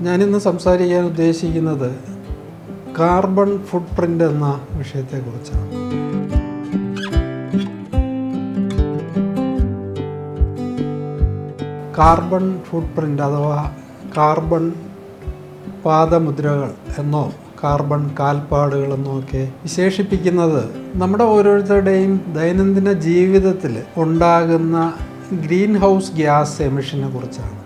ഞാനിന്ന് സംസാരിക്കാൻ ഉദ്ദേശിക്കുന്നത് കാർബൺ ഫുട് പ്രിന്റ് എന്ന വിഷയത്തെക്കുറിച്ചാണ്. കാർബൺ ഫുട് പ്രിന്റ് അഥവാ കാർബൺ പാദമുദ്രകൾ എന്നോ കാർബൺ കാൽപ്പാടുകൾ എന്നോ ഒക്കെ വിശേഷിപ്പിക്കുന്നത് നമ്മുടെ ഓരോരുത്തരുടെയും ദൈനംദിന ജീവിതത്തിൽ ഉണ്ടാകുന്ന ഗ്രീൻ ഹൗസ് ഗ്യാസ് എമിഷനെ കുറിച്ചാണ്.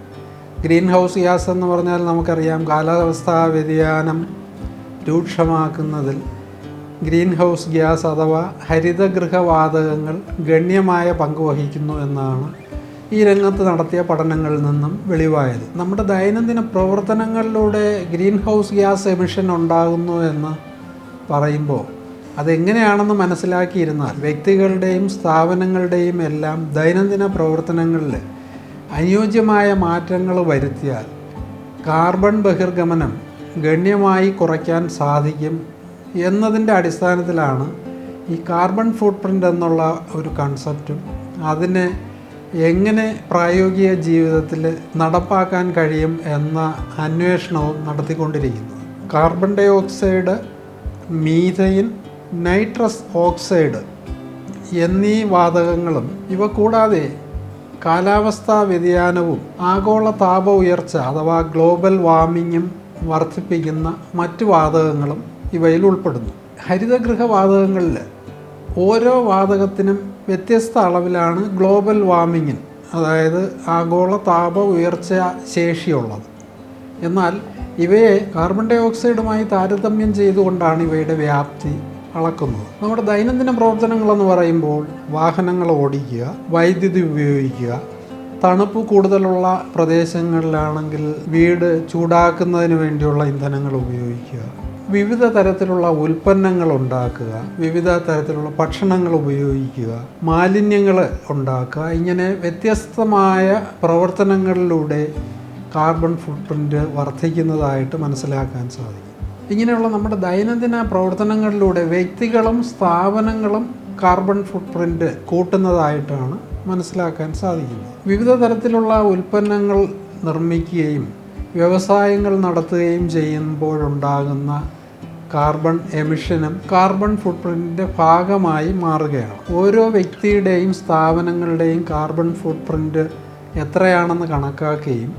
ഗ്രീൻ ഹൗസ് ഗ്യാസ് എന്ന് പറഞ്ഞാൽ നമുക്കറിയാം കാലാവസ്ഥാ വ്യതിയാനം രൂക്ഷമാക്കുന്നതിൽ. ഗ്രീൻ ഹൗസ് ഗ്യാസ് അഥവാ ഹരിതഗൃഹവാതകങ്ങൾ ഗണ്യമായ പങ്ക് വഹിക്കുന്നു എന്നാണ് ഈ രംഗത്ത് നടത്തിയ പഠനങ്ങളിൽ നിന്നും വെളിവായത്. നമ്മുടെ ദൈനംദിന പ്രവർത്തനങ്ങളിലൂടെ ഗ്രീൻ ഹൗസ് ഗ്യാസ് എമിഷൻ ഉണ്ടാകുന്നു എന്ന് പറയുമ്പോൾ അതെങ്ങനെയാണെന്ന് മനസ്സിലാക്കിയിരുന്നാൽ വ്യക്തികളുടെയും സ്ഥാപനങ്ങളുടെയും എല്ലാം ദൈനംദിന പ്രവർത്തനങ്ങളിൽ അനുയോജ്യമായ മാറ്റങ്ങൾ വരുത്തിയാൽ കാർബൺ ബഹിർഗമനം ഗണ്യമായി കുറയ്ക്കാൻ സാധിക്കും എന്നതിന്റെ അടിസ്ഥാനത്തിലാണ് ഈ കാർബൺ ഫുട് പ്രിന്റ് എന്നുള്ള ഒരു കൺസെപ്റ്റും അതിനെ എങ്ങനെ പ്രായോഗിക ജീവിതത്തിൽ നടപ്പാക്കാൻ കഴിയും എന്ന അന്വേഷണവും നടത്തിക്കൊണ്ടിരിക്കുന്നത് carbon dioxide methane nitrous oxide എന്നീ വാതകങ്ങളും ഇവ കൂടാതെ കാലാവസ്ഥാ വ്യതിയാനവും ആഗോള താപ ഉയർച്ച അഥവാ ഗ്ലോബൽ വാർമിങ്ങും വർദ്ധിപ്പിക്കുന്ന മറ്റു വാതകങ്ങളും ഇവയിൽ ഉൾപ്പെടുന്നു. ഹരിതഗൃഹ വാതകങ്ങളിൽ ഓരോ വാതകത്തിനും വ്യത്യസ്ത അളവിലാണ് ഗ്ലോബൽ വാർമിങ്ങിന് അതായത് ആഗോള താപ ഉയർച്ച ശേഷിയുള്ളത്. എന്നാൽ ഇവയെ കാർബൺ ഡൈ ഓക്സൈഡുമായി താരതമ്യം ചെയ്തുകൊണ്ടാണ് ഇവയുടെ വ്യാപ്തി അളക്കുന്നത് നമ്മുടെ ദൈനംദിന പ്രവർത്തനങ്ങളെന്ന് പറയുമ്പോൾ വാഹനങ്ങൾ ഓടിക്കുക വൈദ്യുതി ഉപയോഗിക്കുക തണുപ്പ് കൂടുതലുള്ള പ്രദേശങ്ങളിലാണെങ്കിൽ വീട് ചൂടാക്കുന്നതിന് വേണ്ടിയുള്ള ഇന്ധനങ്ങൾ ഉപയോഗിക്കുക വിവിധ തരത്തിലുള്ള ഉൽപ്പന്നങ്ങൾ ഉണ്ടാക്കുക വിവിധ തരത്തിലുള്ള ഭക്ഷണങ്ങൾ ഉപയോഗിക്കുക മാലിന്യങ്ങൾ ഉണ്ടാക്കുക. ഇങ്ങനെ വ്യത്യസ്തമായ പ്രവർത്തനങ്ങളിലൂടെ കാർബൺ ഫുട് പ്രിന്റ് വർദ്ധിക്കുന്നതായിട്ട് മനസ്സിലാക്കാൻ സാധിക്കും. ഇങ്ങനെയുള്ള നമ്മുടെ ദൈനംദിന പ്രവർത്തനങ്ങളിലൂടെ വ്യക്തികളും സ്ഥാപനങ്ങളും കാർബൺ ഫുട് പ്രിന്റ് കൂട്ടുന്നതായിട്ടാണ് മനസ്സിലാക്കാൻ സാധിക്കുന്നത്. വിവിധ തരത്തിലുള്ള ഉൽപ്പന്നങ്ങൾ നിർമ്മിക്കുകയും വ്യവസായങ്ങൾ നടത്തുകയും ചെയ്യുമ്പോഴുണ്ടാകുന്ന കാർബൺ എമിഷനും കാർബൺ ഫുട് പ്രിന്റിന്റെ ഭാഗമായി മാറുകയാണ്. ഓരോ വ്യക്തിയുടെയും സ്ഥാപനങ്ങളുടെയും കാർബൺ ഫുട് പ്രിന്റ് എത്രയാണെന്ന് കണക്കാക്കുകയും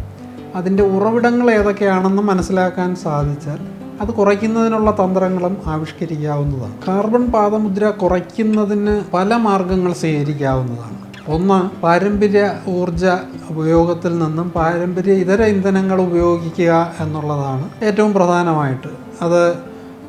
അതിന്റെ ഉറവിടങ്ങൾ ഏതൊക്കെയാണെന്ന് മനസ്സിലാക്കാൻ സാധിച്ചാൽ അത് കുറയ്ക്കുന്നതിനുള്ള തന്ത്രങ്ങളും ആവിഷ്കരിക്കാവുന്നതാണ്. കാർബൺ പാദമുദ്ര കുറയ്ക്കുന്നതിന് പല മാർഗങ്ങൾ സ്വീകരിക്കാവുന്നതാണ്. ഒന്ന് പാരമ്പര്യ ഊർജ ഉപയോഗത്തിൽ നിന്നും പാരമ്പര്യ ഇതര ഇന്ധനങ്ങൾ ഉപയോഗിക്കുക എന്നുള്ളതാണ് ഏറ്റവും പ്രധാനമായിട്ട്. അത്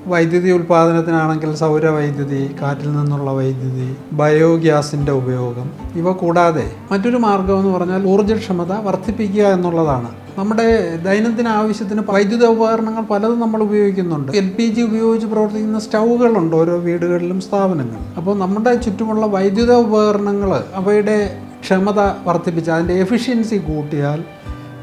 വൈദ്യുതി ഉൽപ്പാദനത്തിനാണെങ്കിൽ സൗരവൈദ്യുതി കാറ്റിൽ നിന്നുള്ള വൈദ്യുതി ബയോഗ്യാസിന്റെ ഉപയോഗം ഇവ കൂടാതെ മറ്റൊരു മാർഗം എന്ന് പറഞ്ഞാൽ ഊർജക്ഷമത വർദ്ധിപ്പിക്കുക എന്നുള്ളതാണ്. നമ്മുടെ ദൈനംദിന ആവശ്യത്തിന് വൈദ്യുത ഉപകരണങ്ങൾ പലതും നമ്മൾ ഉപയോഗിക്കുന്നുണ്ട്. എൽ പി ജി ഉപയോഗിച്ച് പ്രവർത്തിക്കുന്ന സ്റ്റൗകളുണ്ട് ഓരോ വീടുകളിലും സ്ഥാപനങ്ങൾ. അപ്പോൾ നമ്മുടെ ചുറ്റുമുള്ള വൈദ്യുത ഉപകരണങ്ങൾ അവയുടെ ക്ഷമത വർദ്ധിപ്പിച്ച് അതിന്റെ എഫിഷ്യൻസി കൂട്ടിയാൽ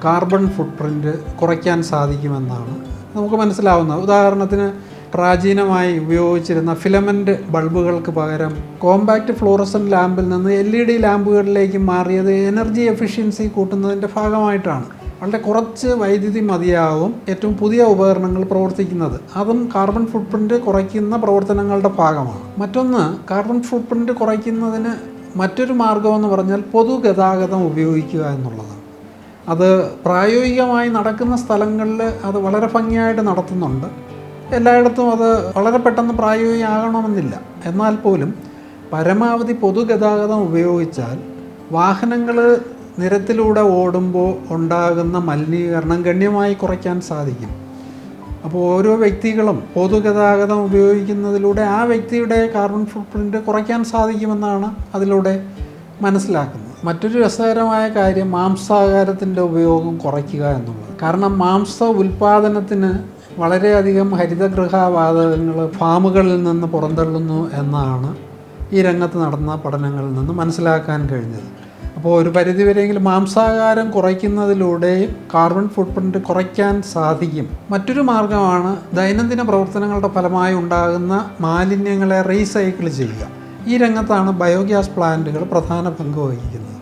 കാർബൺ ഫുട് പ്രിന്റ് കുറയ്ക്കാൻ സാധിക്കുമെന്നാണ് നമുക്ക് മനസ്സിലാവുന്നത്. ഉദാഹരണത്തിന് പ്രാചീനമായി ഉപയോഗിച്ചിരുന്ന ഫിലമെന്റ് ബൾബുകൾക്ക് പകരം കോമ്പാക്റ്റ് ഫ്ലോറസൻ ലാമ്പിൽ നിന്ന് എൽ ഇ ഡി ലാമ്പുകളിലേക്ക് മാറിയത് എനർജി എഫിഷ്യൻസി കൂട്ടുന്നതിന്റെ ഭാഗമായിട്ടാണ്. വളരെ കുറച്ച് വൈദ്യുതി മതിയാവും ഏറ്റവും പുതിയ ഉപകരണങ്ങൾ പ്രവർത്തിക്കുന്നത്. അതും കാർബൺ ഫുട് പ്രിന്റ് കുറയ്ക്കുന്ന പ്രവർത്തനങ്ങളുടെ ഭാഗമാണ്. മറ്റൊന്ന് കാർബൺ ഫുട് പ്രിന്റ് കുറയ്ക്കുന്നതിന് മറ്റൊരു മാർഗമെന്ന് പറഞ്ഞാൽ പൊതുഗതാഗതം ഉപയോഗിക്കുക എന്നുള്ളതാണ്. അത് പ്രായോഗികമായി നടക്കുന്ന സ്ഥലങ്ങളിൽ അത് വളരെ ഭംഗിയായിട്ട് നടത്തുന്നുണ്ട്. എല്ലായിടത്തും അത് വളരെ പെട്ടെന്ന് പ്രായോഗികമാകണമെന്നില്ല. എന്നാൽ പോലും പരമാവധി പൊതുഗതാഗതം ഉപയോഗിച്ചാൽ വാഹനങ്ങൾ നിരത്തിലൂടെ ഓടുമ്പോൾ ഉണ്ടാകുന്ന മലിനീകരണം ഗണ്യമായി കുറയ്ക്കാൻ സാധിക്കും. അപ്പോൾ ഓരോ വ്യക്തികളും പൊതുഗതാഗതം ഉപയോഗിക്കുന്നതിലൂടെ ആ വ്യക്തിയുടെ കാർബൺ ഫുട് പ്രിന്റ് കുറയ്ക്കാൻ സാധിക്കുമെന്നാണ് അതിലൂടെ മനസ്സിലാക്കുന്നത്. മറ്റൊരു രസകരമായ കാര്യം മാംസാഹാരത്തിന്റെ ഉപയോഗം കുറയ്ക്കുക എന്നുള്ളത്. കാരണം മാംസ ഉൽപ്പാദനത്തിന് വളരെയധികം ഹരിതഗൃഹവാതകങ്ങൾ ഫാമുകളിൽ നിന്ന് പുറന്തള്ളുന്നു എന്നാണ് ഈ രംഗത്ത് നടന്ന പഠനങ്ങളിൽ നിന്ന് മനസ്സിലാക്കാൻ കഴിഞ്ഞത്. അപ്പോൾ ഒരു പരിധിവരെയെങ്കിലും മാംസാഹാരം കുറയ്ക്കുന്നതിലൂടെ കാർബൺ ഫുട് പ്രിന്റ് കുറയ്ക്കാൻ സാധിക്കും. മറ്റൊരു മാർഗമാണ് ദൈനംദിന പ്രവർത്തനങ്ങളുടെ ഫലമായി ഉണ്ടാകുന്ന മാലിന്യങ്ങളെ റീസൈക്കിൾ ചെയ്യുക. ഈ രംഗത്താണ് ബയോഗ്യാസ് പ്ലാന്റുകൾ പ്രധാന പങ്ക് വഹിക്കുന്നത്.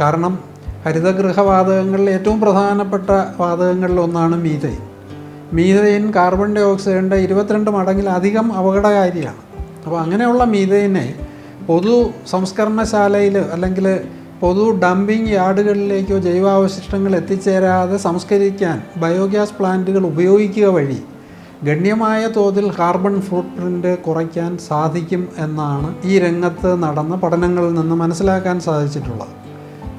കാരണം ഹരിതഗൃഹവാതകങ്ങളിൽ ഏറ്റവും പ്രധാനപ്പെട്ട വാതകങ്ങളിൽ ഒന്നാണ് മീഥൈൻ മീഥൈൻ കാർബൺ ഡൈ ഓക്സൈഡിന്റെ ഇരുപത്തിരണ്ട് മടങ്ങിലധികം അപകടകാരിയാണ്. അപ്പോൾ അങ്ങനെയുള്ള മീതയിനെ പൊതു സംസ്കരണശാലയിൽ അല്ലെങ്കിൽ പൊതു ഡംപിങ് യാർഡുകളിലേക്കോ ജൈവാവശിഷ്ടങ്ങൾ എത്തിച്ചേരാതെ സംസ്കരിക്കാൻ ബയോഗ്യാസ് പ്ലാന്റുകൾ ഉപയോഗിക്കുക വഴി ഗണ്യമായ തോതിൽ കാർബൺ ഫുട് പ്രിന്റ് കുറയ്ക്കാൻ സാധിക്കും എന്നാണ് ഈ രംഗത്ത് നടന്ന പഠനങ്ങളിൽ നിന്ന് മനസ്സിലാക്കാൻ സാധിച്ചിട്ടുള്ളത്.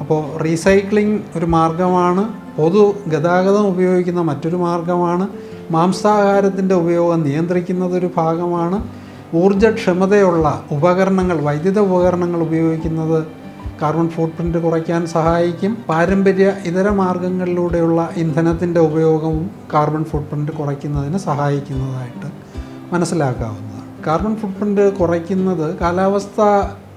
അപ്പോൾ റീസൈക്ലിംഗ് ഒരു മാർഗമാണ് പൊതു ഗതാഗതം ഉപയോഗിക്കുന്ന മറ്റൊരു മാർഗമാണ് മാംസാഹാരത്തിന്റെ ഉപയോഗം നിയന്ത്രിക്കുന്നതൊരു ഭാഗമാണ് ഊർജക്ഷമതയുള്ള ഉപകരണങ്ങൾ വൈദ്യുത ഉപകരണങ്ങൾ ഉപയോഗിക്കുന്നത് കാർബൺ ഫുട് പ്രിന്റ് കുറയ്ക്കാൻ സഹായിക്കും പാരമ്പര്യ ഇതര മാർഗങ്ങളിലൂടെയുള്ള ഇന്ധനത്തിന്റെ ഉപയോഗവും കാർബൺ ഫുട് പ്രിന്റ് കുറയ്ക്കുന്നതിന് സഹായിക്കുന്നതായിട്ട് മനസ്സിലാക്കാവുന്നതാണ്. കാർബൺ ഫുട് പ്രിന്റ് കുറയ്ക്കുന്നത് കാലാവസ്ഥാ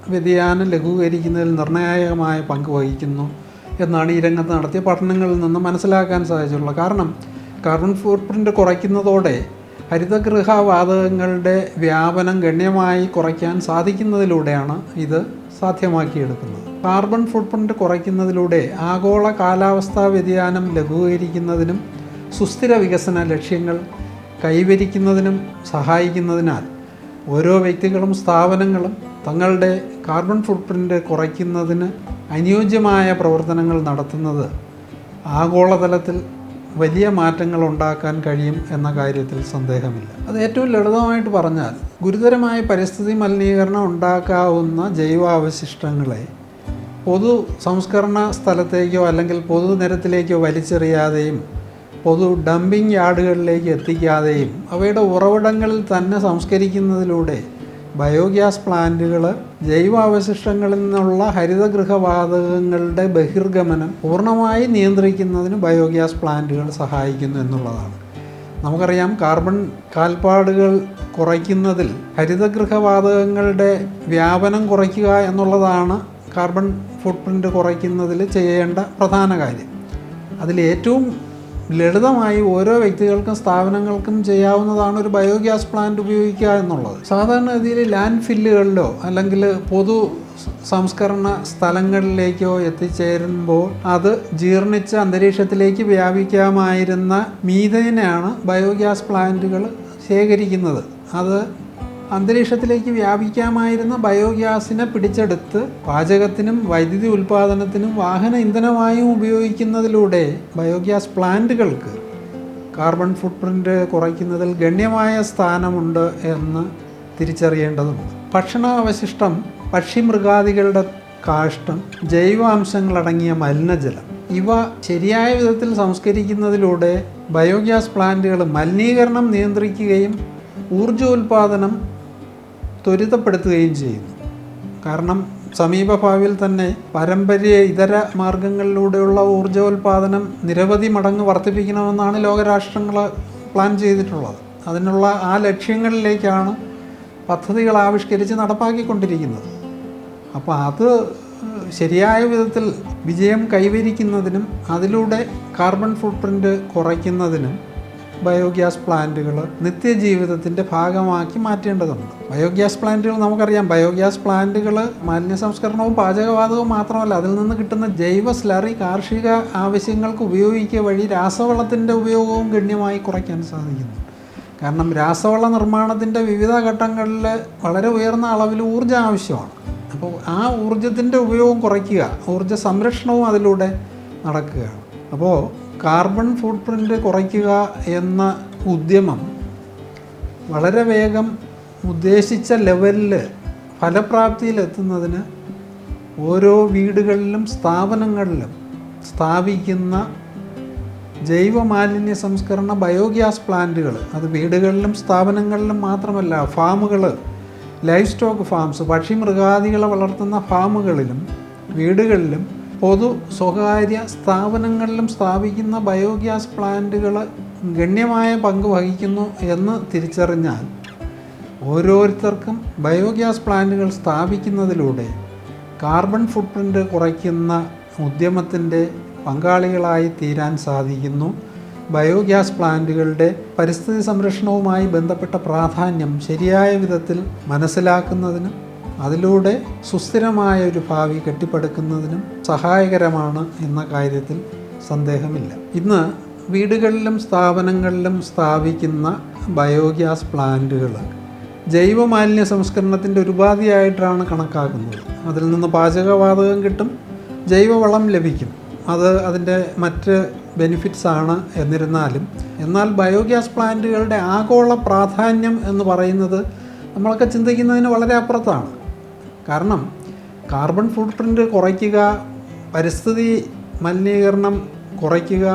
വ്യതിയാനം ലഘൂകരിക്കുന്നതിൽ നിർണായകമായ പങ്ക് വഹിക്കുന്നു എന്നാണ് ഈ രംഗത്ത് നടത്തിയ പഠനങ്ങളിൽ നിന്ന് മനസ്സിലാക്കാൻ സാധിച്ചിട്ടുള്ളത് കാരണം. കാർബൺ ഫുട് പ്രിന്റ് കുറയ്ക്കുന്നതോടെ ഹരിതഗൃഹ വാതകങ്ങളുടെ വ്യാപനം ഗണ്യമായി കുറയ്ക്കാൻ സാധിക്കുന്നതിലൂടെയാണ് ഇത് സാധ്യമാക്കിയെടുക്കുന്നത്. കാർബൺ ഫുട് പ്രിന്റ് കുറയ്ക്കുന്നതിലൂടെ ആഗോള കാലാവസ്ഥാ വ്യതിയാനം ലഘൂകരിക്കുന്നതിനും സുസ്ഥിര വികസന ലക്ഷ്യങ്ങൾ കൈവരിക്കുന്നതിനും സഹായിക്കുന്നതിനാൽ ഓരോ വ്യക്തികളും സ്ഥാപനങ്ങളും തങ്ങളുടെ കാർബൺ ഫുട് പ്രിന്റ് കുറയ്ക്കുന്നതിന് അനുയോജ്യമായ പ്രവർത്തനങ്ങൾ നടത്തുന്നത് ആഗോളതലത്തിൽ വലിയ മാറ്റങ്ങൾ ഉണ്ടാക്കാൻ കഴിയും എന്ന കാര്യത്തിൽ സന്ദേഹമില്ല. അത് ഏറ്റവും ലളിതമായിട്ട് പറഞ്ഞാൽ ഗുരുതരമായ പരിസ്ഥിതി മലിനീകരണം ഉണ്ടാക്കാവുന്ന ജൈവാവശിഷ്ടങ്ങളെ പൊതു സംസ്കരണ സ്ഥലത്തേക്കോ അല്ലെങ്കിൽ പൊതുനിരത്തിലേക്കോ വലിച്ചെറിയാതെയും പൊതു ഡംപിങ് യാർഡുകളിലേക്ക് എത്തിക്കാതെയും അവയുടെ ഉറവിടങ്ങളിൽ തന്നെ സംസ്കരിക്കുന്നതിലൂടെ ബയോഗ്യാസ് പ്ലാന്റുകൾ ജൈവാവശിഷ്ടങ്ങളിൽ നിന്നുള്ള ഹരിതഗൃഹവാതകങ്ങളുടെ ബഹിർഗമനം പൂർണമായി നിയന്ത്രിക്കുന്നതിന് ബയോഗ്യാസ് പ്ലാന്റുകൾ സഹായിക്കുന്നു എന്നുള്ളതാണ്. നമുക്കറിയാം കാർബൺ കാൽപ്പാടുകൾ കുറയ്ക്കുന്നതിൽ ഹരിതഗൃഹവാതകങ്ങളുടെ വ്യാപനം കുറയ്ക്കുക എന്നുള്ളതാണ് കാർബൺ ഫുട് പ്രിന്റ് കുറയ്ക്കുന്നതിൽ ചെയ്യേണ്ട പ്രധാന കാര്യം. അതിൽ ഏറ്റവും ലളിതമായി ഓരോ വ്യക്തികൾക്കും സ്ഥാപനങ്ങൾക്കും ചെയ്യാവുന്നതാണ് ഒരു ബയോഗ്യാസ് പ്ലാന്റ് ഉപയോഗിക്കുക എന്നുള്ളത്. സാധാരണഗതിയിൽ ലാൻഡ് ഫില്ലുകളിലോ അല്ലെങ്കിൽ പൊതു സംസ്കരണ സ്ഥലങ്ങളിലേക്കോ എത്തിച്ചേരുമ്പോൾ അത് ജീർണിച്ച അന്തരീക്ഷത്തിലേക്ക് വ്യാപിക്കാമായിരുന്ന മീഥേനാണ് ബയോഗ്യാസ് പ്ലാന്റുകൾ ശേഖരിക്കുന്നത്. അത് അന്തരീക്ഷത്തിലേക്ക് വ്യാപിക്കാമായിരുന്ന ബയോഗ്യാസിനെ പിടിച്ചെടുത്ത് പാചകത്തിനും വൈദ്യുതി ഉൽപ്പാദനത്തിനും വാഹന ഇന്ധനമായും ഉപയോഗിക്കുന്നതിലൂടെ ബയോഗ്യാസ് പ്ലാന്റുകൾക്ക് കാർബൺ ഫുട് പ്രിന്റ് കുറയ്ക്കുന്നതിൽ ഗണ്യമായ സ്ഥാനമുണ്ട് എന്ന് തിരിച്ചറിയേണ്ടതുണ്ട്. ഭക്ഷണാവശിഷ്ടം പക്ഷിമൃഗാദികളുടെ കാഷ്ടം ജൈവാംശങ്ങളടങ്ങിയ മലിനജലം ഇവ ശരിയായ വിധത്തിൽ സംസ്കരിക്കുന്നതിലൂടെ ബയോഗ്യാസ് പ്ലാന്റുകൾ മലിനീകരണം നിയന്ത്രിക്കുകയും ഊർജോൽപാദനം ത്വരിതപ്പെടുത്തുകയും ചെയ്യുന്നു. കാരണം സമീപഭാവിയിൽ തന്നെ പാരമ്പര്യ ഇതര മാർഗങ്ങളിലൂടെയുള്ള ഊർജോൽപാദനം നിരവധി മടങ്ങ് വർദ്ധിപ്പിക്കണമെന്നാണ് ലോകരാഷ്ട്രങ്ങൾ പ്ലാൻ ചെയ്തിട്ടുള്ളത്. അതിനുള്ള ആ ലക്ഷ്യങ്ങളിലേക്കാണ് പദ്ധതികൾ ആവിഷ്കരിച്ച് നടപ്പാക്കിക്കൊണ്ടിരിക്കുന്നത്. അപ്പോൾ അത് ശരിയായ വിധത്തിൽ വിജയം കൈവരിക്കുന്നതിനും അതിലൂടെ കാർബൺ ഫുട് പ്രിന്റ് കുറയ്ക്കുന്നതിനും ബയോഗ്യാസ് പ്ലാന്റുകൾ നിത്യജീവിതത്തിന്റെ ഭാഗമാക്കി മാറ്റേണ്ടതുണ്ട്. ബയോഗ്യാസ് പ്ലാന്റുകൾ നമുക്കറിയാം. ബയോഗ്യാസ് പ്ലാന്റുകൾ മാലിന്യ സംസ്കരണവും പാചകവാതകവും മാത്രമല്ല അതിൽ നിന്ന് കിട്ടുന്ന ജൈവ സ്ലറി കാർഷിക ആവശ്യങ്ങൾക്ക് ഉപയോഗിക്കുക വഴി രാസവളത്തിന്റെ ഉപയോഗവും ഗണ്യമായി കുറയ്ക്കാൻ സാധിക്കുന്നു. കാരണം രാസവള നിർമ്മാണത്തിന്റെ വിവിധ ഘട്ടങ്ങളിൽ വളരെ ഉയർന്ന അളവിൽ ഊർജം ആവശ്യമാണ്. അപ്പോൾ ആ ഊർജത്തിന്റെ ഉപയോഗം കുറയ്ക്കുക ഊർജ സംരക്ഷണവും അതിലൂടെ നടക്കുകയാണ്. അപ്പോൾ കാർബൺ ഫുട് പ്രിന്റ് കുറയ്ക്കുക എന്ന ഉദ്യമം വളരെ വേഗം ഉദ്ദേശിച്ച ലെവലിൽ ഫലപ്രാപ്തിയിലെത്തുന്നതിന് ഓരോ വീടുകളിലും സ്ഥാപനങ്ങളിലും സ്ഥാപിക്കുന്ന ജൈവ മാലിന്യ സംസ്കരണ ബയോഗ്യാസ് പ്ലാന്റുകൾ. അത് വീടുകളിലും സ്ഥാപനങ്ങളിലും മാത്രമല്ല ഫാമുകൾ ലൈഫ് സ്റ്റോക്ക് ഫാംസ് പക്ഷി മൃഗാദികളെ വളർത്തുന്ന ഫാമുകളിലും വീടുകളിലും പൊതു സ്വകാര്യ സ്ഥാപനങ്ങളിലും സ്ഥാപിക്കുന്ന ബയോഗ്യാസ് പ്ലാന്റുകൾ ഗണ്യമായ പങ്ക് വഹിക്കുന്നു എന്ന് തിരിച്ചറിഞ്ഞാൽ ഓരോരുത്തർക്കും ബയോഗ്യാസ് പ്ലാന്റുകൾ സ്ഥാപിക്കുന്നതിലൂടെ കാർബൺ ഫുട് പ്രിന്റ് കുറയ്ക്കുന്ന ഉദ്യമത്തിന്റെ പങ്കാളികളായി തീരാൻ സാധിക്കുന്നു. ബയോഗ്യാസ് പ്ലാന്റുകളുടെ പരിസ്ഥിതി സംരക്ഷണവുമായി ബന്ധപ്പെട്ട പ്രാധാന്യം ശരിയായ വിധത്തിൽ മനസ്സിലാക്കുന്നതിനും അതിലൂടെ സുസ്ഥിരമായ ഒരു ഭാവി കെട്ടിപ്പടുക്കുന്നതിനും സഹായകരമാണ് എന്ന കാര്യത്തിൽ സന്ദേഹമില്ല. ഇന്ന് വീടുകളിലും സ്ഥാപനങ്ങളിലും സ്ഥാപിക്കുന്ന ബയോഗ്യാസ് പ്ലാന്റുകൾ ജൈവമാലിന്യ സംസ്കരണത്തിന്റെ ഒരു ഉപാധിയായിട്ടാണ് കണക്കാക്കുന്നത്. അതിൽ നിന്ന് പാചകവാതകം കിട്ടും ജൈവവളം ലഭിക്കും. അത് അതിന്റെ മറ്റ് ബെനിഫിറ്റ്സ് ആണ് എന്നിരുന്നാലും. എന്നാൽ ബയോഗ്യാസ് പ്ലാന്റുകളുടെ ആഗോള പ്രാധാന്യം എന്ന് പറയുന്നത് നമ്മളൊക്കെ ചിന്തിക്കുന്നതിന് വളരെ അപ്പുറത്താണ്. കാരണം കാർബൺ ഫുട് പ്രിന്റ് കുറയ്ക്കുക പരിസ്ഥിതി മലിനീകരണം കുറയ്ക്കുക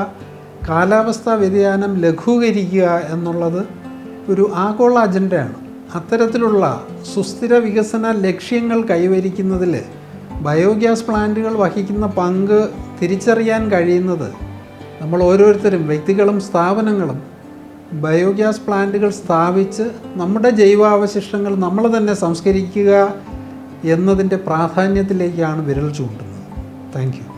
കാലാവസ്ഥാ വ്യതിയാനം ലഘൂകരിക്കുക എന്നുള്ളത് ഒരു ആഗോള അജണ്ടയാണ്. അത്തരത്തിലുള്ള സുസ്ഥിര വികസന ലക്ഷ്യങ്ങൾ കൈവരിക്കുന്നതിൽ ബയോഗ്യാസ് പ്ലാന്റുകൾ വഹിക്കുന്ന പങ്ക് തിരിച്ചറിയാൻ കഴിയുന്നത് നമ്മൾ ഓരോരുത്തരും വ്യക്തികളും സ്ഥാപനങ്ങളും ബയോഗ്യാസ് പ്ലാന്റുകൾ സ്ഥാപിച്ച് നമ്മുടെ ജൈവാവശിഷ്ടങ്ങൾ നമ്മൾ തന്നെ സംസ്കരിക്കുക എന്നതിന്റെ പ്രാധാന്യത്തിലേക്കാണ് വിരൽ ചൂണ്ടുന്നത്. Thank you.